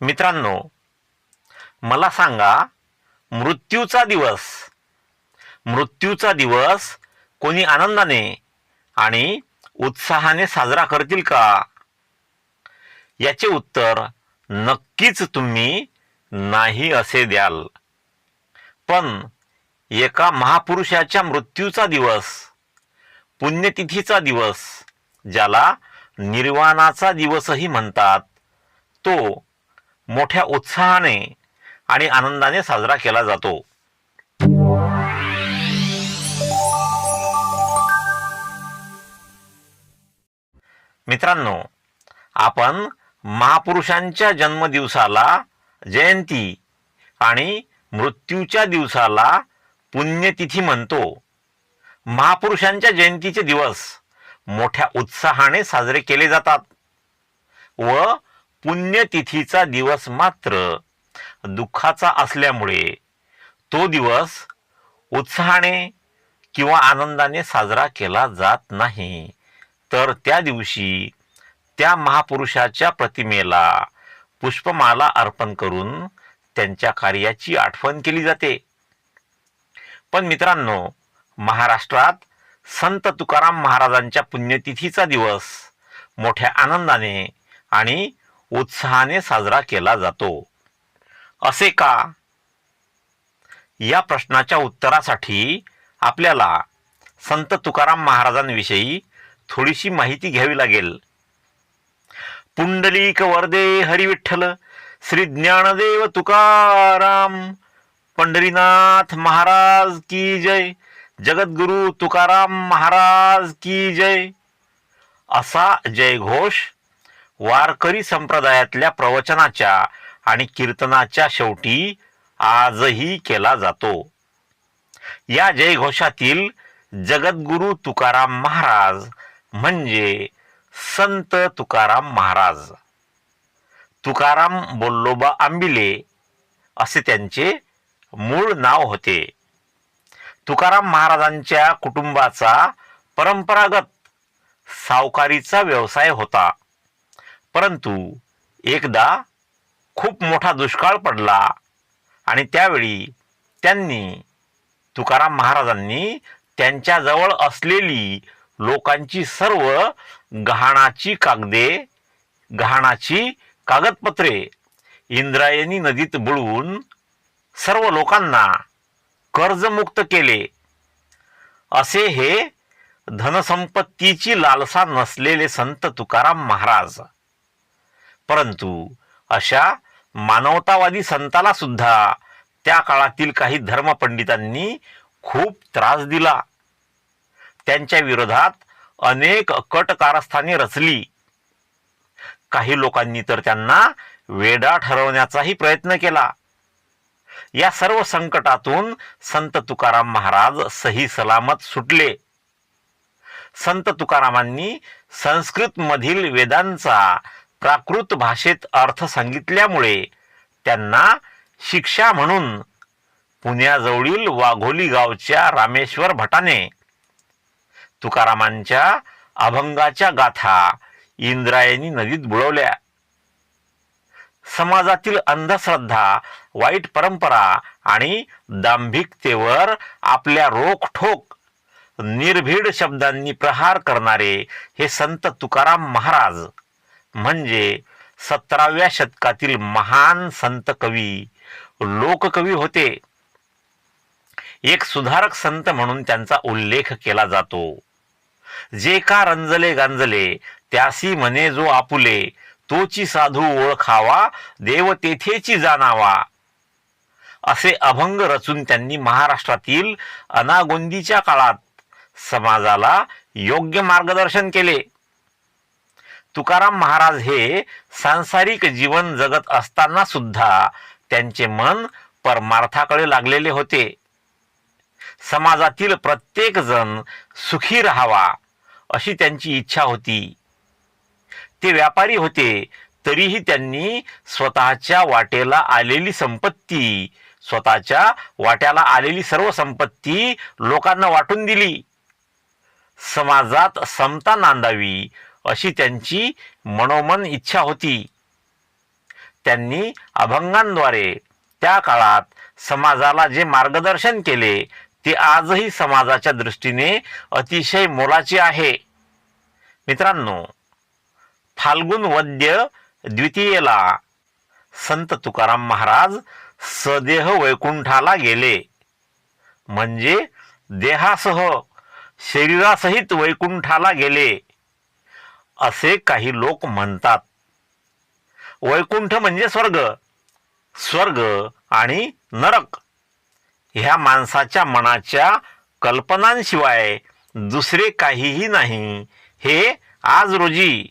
मित्रांनो मला सांगा मृत्यूचा दिवस मृत्यूचा दिवस कोणी आनंदाने आणि उत्साहाने साजरा करतील का? याचे उत्तर नक्कीच तुम्ही नाही असे द्याल. पण एका महापुरुषाच्या मृत्यूचा दिवस पुण्यतिथीचा दिवस ज्याला निर्वाणाचा दिवसही म्हणतात तो मोठ्या उत्साहाने आणि आनंदाने साजरा केला जातो. मित्रांनो आपण महापुरुषांच्या जन्मदिवसाला जयंती आणि मृत्यूच्या दिवसाला पुण्यतिथी म्हणतो. महापुरुषांच्या जयंतीचे दिवस मोठ्या उत्साहाने साजरे केले जातात व पुण्यतिथीचा दिवस मात्र दुःखाचा असल्यामुळे तो दिवस उत्साहाने किंवा आनंदाने साजरा केला जात नाही. तर त्या दिवशी त्या महापुरुषाच्या प्रतिमेला पुष्पमाला अर्पण करून त्यांच्या कार्याची आठवण केली जाते. पण मित्रांनो महाराष्ट्रात संत तुकाराम महाराजांच्या पुण्यतिथीचा दिवस मोठ्या आनंदाने आणि उत्साहाने साजरा केला जातो. असे का? या प्रश्नाच्या उत्तरासाठी आपल्याला संत तुकाराम महाराजांविषयी थोडीशी माहिती घ्यावी लागेल. पुंडलिक वरदे हरिविठ्ठल श्री ज्ञानदेव तुकाराम पंढरीनाथ महाराज की जय जगद्गुरु तुकाराम महाराज की जय असा जयघोष वारकरी संप्रदायातल्या प्रवचनाच्या आणि कीर्तनाच्या शेवटी आजही केला जातो. या जयघोषातील जगद्गुरु तुकाराम महाराज म्हणजे संत तुकाराम महाराज. तुकाराम बोल्लोबा आंबिले असे त्यांचे मूळ नाव होते. तुकाराम महाराजांच्या कुटुंबाचा परंपरागत सावकारीचा व्यवसाय होता. परंतु एकदा खूप मोठा दुष्काळ पडला आणि त्यावेळी त्यांनी तुकाराम महाराजांनी त्यांच्याजवळ असलेली लोकांची सर्व गहाणाची कागदे गहाणाची कागदपत्रे इंद्रायणी नदीत बुडवून सर्व लोकांना कर्जमुक्त केले. असे हे धनसंपत्तीची लालसा नसलेले संत तुकाराम महाराज परंतु अशा मानवतावादी संताला सुद्धा त्या काळातील काही धर्मपंडितांनी खूप त्रास दिला. त्यांच्या विरोधात अनेक कट कारस्थाने रचली. काही लोकांनी तर त्यांना वेडा ठरवण्याचाही प्रयत्न केला. या सर्व संकटातून संत तुकाराम महाराज सही सलामत सुटले. संत तुकारामांनी संस्कृत मधील वेदांचा प्राकृत भाषेत अर्थ सांगितल्यामुळे त्यांना शिक्षा म्हणून पुण्याजवळील वाघोली गावच्या रामेश्वर भटाने तुकारामांच्या अभंगाच्या गाथा इंद्रायणी नदीत बुडवल्या. समाजातील अंधश्रद्धा वाईट परंपरा आणि दांभिकतेवर आपल्या रोखठोक निर्भीड शब्दांनी प्रहार करणारे हे संत तुकाराम महाराज म्हणजे सतराव्या शतकातील महान संत कवी लोककवी होते. एक सुधारक संत म्हणून त्यांचा उल्लेख केला जातो. जे का रंजले गांजले त्यासी म्हणे जो आपुले तोची साधू ओळखावा देव तेथेची जाणावा. असे अभंग रचून त्यांनी महाराष्ट्रातील अनागोंदीच्या काळात समाजाला योग्य मार्गदर्शन केले. तुकाराम महाराज हे सांसारिक जीवन जगत असताना सुद्धा त्यांचे मन परमार्थाकडे लागलेले होते. समाजातील प्रत्येक जण सुखी राहावा अशी त्यांची इच्छा होती. ते व्यापारी होते तरीही त्यांनी स्वतःच्या वाटेला आलेली संपत्ती स्वतःच्या वाट्याला आलेली सर्व संपत्ती लोकांना वाटून दिली. समाजात समता नांदावी अशी त्यांची मनोमन इच्छा होती. त्यांनी अभंगांद्वारे त्या काळात समाजाला जे मार्गदर्शन केले ते आजही समाजाच्या दृष्टीने अतिशय मोलाचे आहे. मित्रांनो फाल्गुन वद्य द्वितीयेला संत तुकाराम महाराज सदेह वैकुंठाला गेले. म्हणजे देहासह शरीरासहित वैकुंठाला गेले. असे काही लोक म्हणतात. वैकुंठ म्हणजे स्वर्ग स्वर्ग आणि नरक. ह्या माणसाच्या मनाच्या कल्पनांशिवाय दुसरे काहीही नाही. हे आज रोजी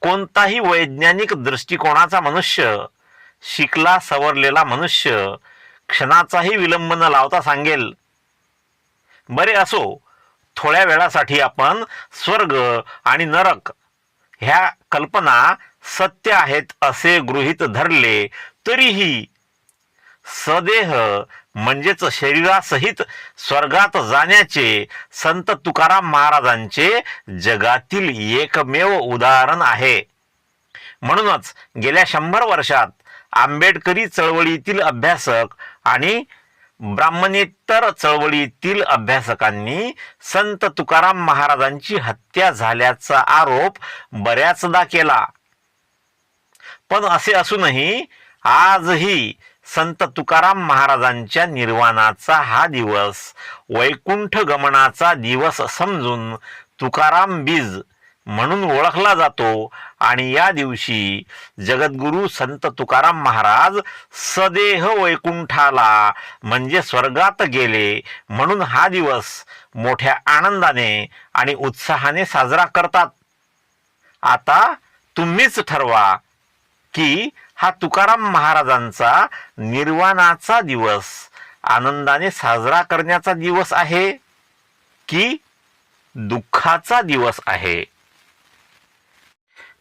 कोणताही वैज्ञानिक दृष्टिकोनाचा मनुष्य शिकला सवरलेला मनुष्य क्षणाचाही विलंब न लावता सांगेल. बरे असो थोड्या वेळासाठी आपण स्वर्ग आणि नरक ह्या कल्पना सत्य आहेत असे गृहीत धरले तरीही सदेह म्हणजेच शरीरासहित स्वर्गात जाण्याचे संत तुकाराम महाराजांचे जगातील एकमेव उदाहरण आहे. म्हणूनच गेल्या शंभर वर्षात आंबेडकरी चळवळीतील अभ्यासक आणि ब्राह्मणेतर चळवळीतील अभ्यासकांनी संत तुकाराम महाराजांची हत्या झाल्याचा आरोप बऱ्याचदा केला. पण असे असूनही आजही संत तुकाराम महाराजांच्या निर्वाणाचा हा दिवस वैकुंठ गमनाचा दिवस समजून तुकाराम बीज म्हणून ओळखला जातो. आणि या दिवशी जगद्गुरु संत तुकाराम महाराज सदेह वैकुंठाला म्हणजे स्वर्गात गेले. म्हणून हा दिवस मोठ्या आनंदाने आणि उत्साहाने साजरा करतात. आता तुम्हीच ठरवा की हा तुकाराम महाराजांचा निर्वाणाचा दिवस आनंदाने साजरा करण्याचा दिवस आहे की दुःखाचा दिवस आहे?